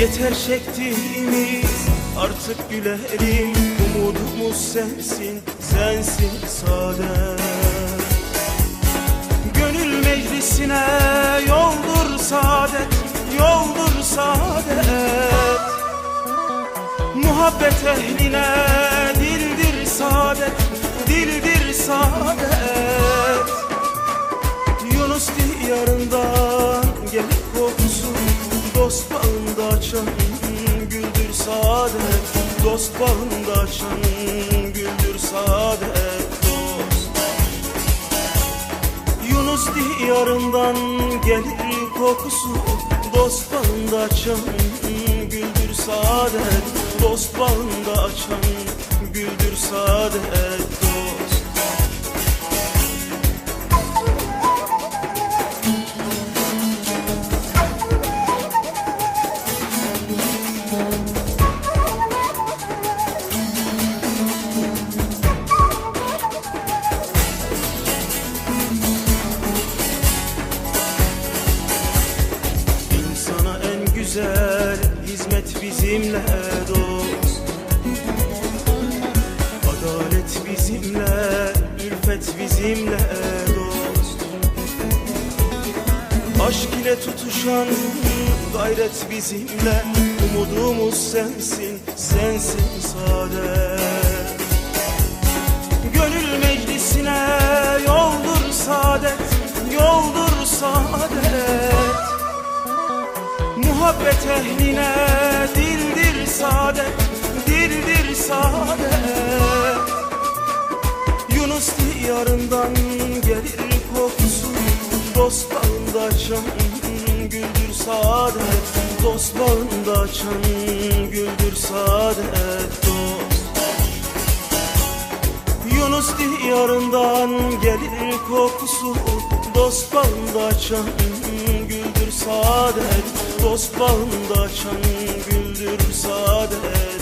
Yeter çektiğimiz artık gülerim Umudumuz sensin, sensin saadet Gönül meclisine yoldur saadet, yoldur saadet Muhabbet ehline dildir saadet, dildir saadet bağında açan güldür saadet Dost bağında açan güldür saadet Dost. Yunus diyarından gelir kokusu Dost bağında açan güldür saadet Dost bağında açan güldür saadet güzel hizmet bizimle dost. Adalet bizimle, ülfet bizimle dost. Aşk ile tutuşan gayret bizimle Umudumuz sensin, sensin saadet Ehline dildir saadet, dildir saadet Yunus diyarından gelir kokusu Dost bağında açan güldür saadet Dost bağında açan güldür saadet dost. Yunus diyarından gelir kokusu Dost bağında açan güldür saadet. Dost bağında açan güldür saadet